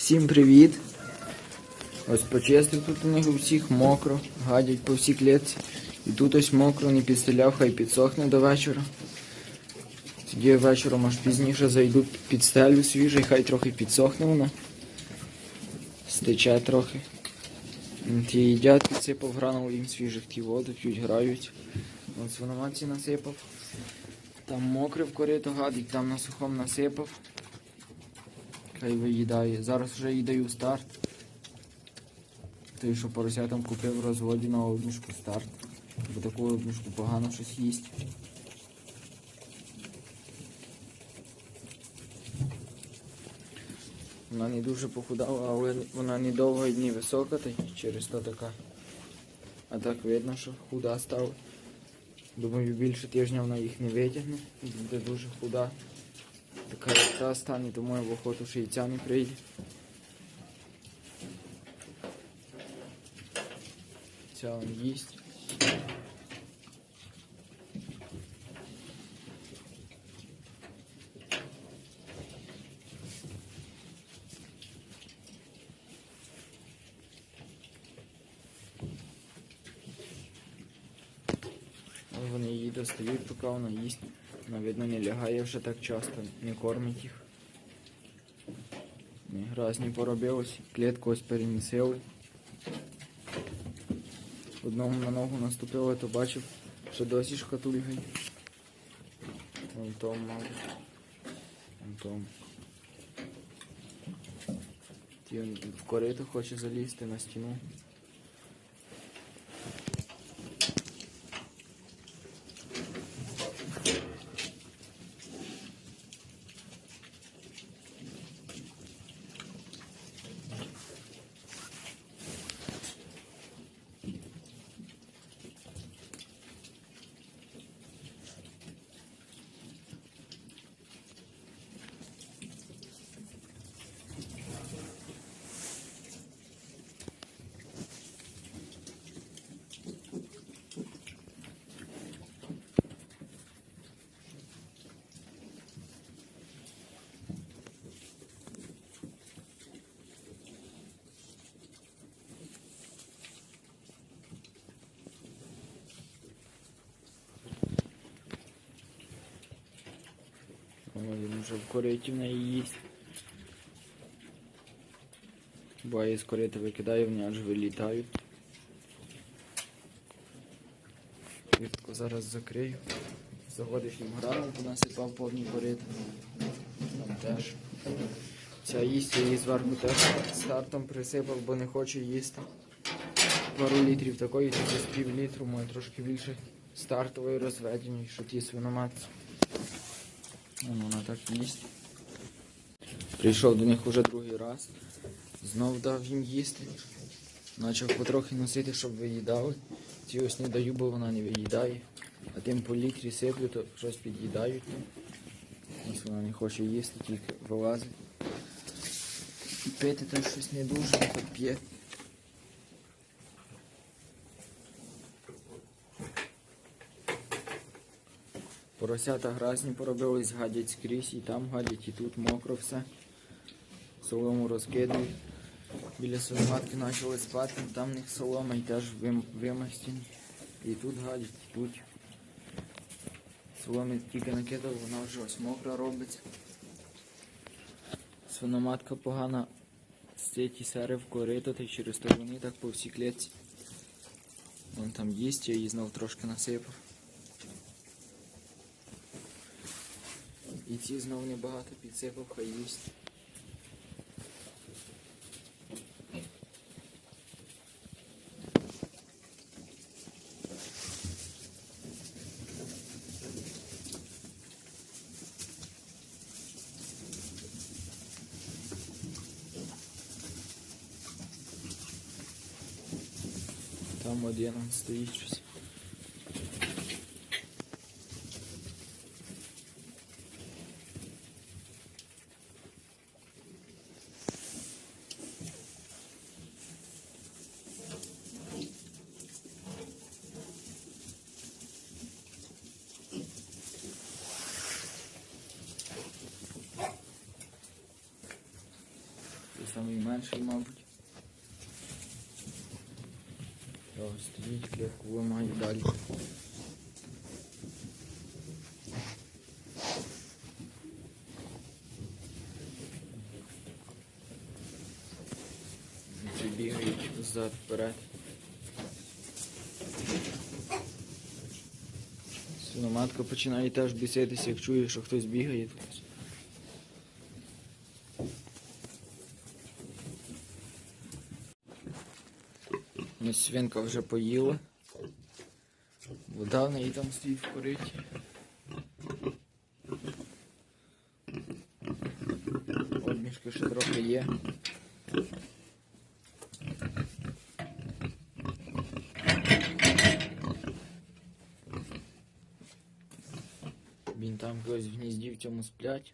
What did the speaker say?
Всім привіт! Ось почистив тут у них у всіх мокро, гадять по всій клітці. І тут ось мокро, не підстеляв, хай підсохне до вечора. Тоді вечором аж пізніше зайду під стелю свіжий, хай трохи підсохне воно. Стече трохи. Ті їдять, підсипав гранул їм свіжих ті воду, п'ють, грають. От свиноматці насипав. Там мокре в корито гадить, там на сухому насипав. Хай виїдає. Зараз вже їй даю старт. Той, що поросятам купив розводі на однушку старт. Бо таку однушку погано щось їсть. Вона не дуже похудала, але вона не довго і не висока, та через то така. А так видно, що худа стала. Думаю, більше тижня вона їх не витягне. Буде дуже худа. Така як та стане, я в охоту шийця не прийде. Ця он їсть. Вони її достають, поки вона їсть. Вона, видно, не лягає вже так часто, не кормить їх. Не гразні поробилось, клітку ось перемісили. Одному на ногу наступило, то бачив, що досі шкатульгає. Вон том, мабуть. Вон том. Ті в корито хоче залізти на стіну. Воно він вже в кориті в неї їсть. Бо я з корита викидаю, вони аж вилітають. Квітку зараз закрию. Заводиш їм грану, понасипав повні корита. Там теж. Ця їсть, її зверху теж стартом присипав, бо не хоче їсти. Пару літрів такої, тільки з пів літру, моє трошки більше стартової розведені, що ті свиноматці. Вон вона так їсть. Прийшов до них уже другий раз. Знов дав їм їсти. Почав потрохи носити, щоб виїдали. Ці ось не даю, бо вона не виїдає. А тим по літрі сиплю, то щось під'їдають. Ось вона не хоче їсти, тільки вилазить. Пити теж щось не дуже, так п'є. Поросята гразні поробились, гадять скрізь, і там гадять, і тут мокро все. Солому розкидують. Біля свиноматки почали спати, там в них солома і теж вим, вимастені. І тут гадять, і тут. Соломи тільки накидав, вона вже ось мокра робиться. Свиноматка погана стить і сере в корито, через то вони так по всій клітці. Вон там їсть, я її знов трошки насипав. І ці знов небагато підсипав, хай їсть. Там один он стоїть щось. Це найменший, мабуть. Ось стоїть, клітку вимагає далі. Бігають взад вперед. Свиноматка починає теж біситися, як чує, що хтось бігає Ось свинка вже поїла. Вода в неї там стоїть в кориті. Одмішки ще трохи є. Він там когось в гнізді в цьому сплять.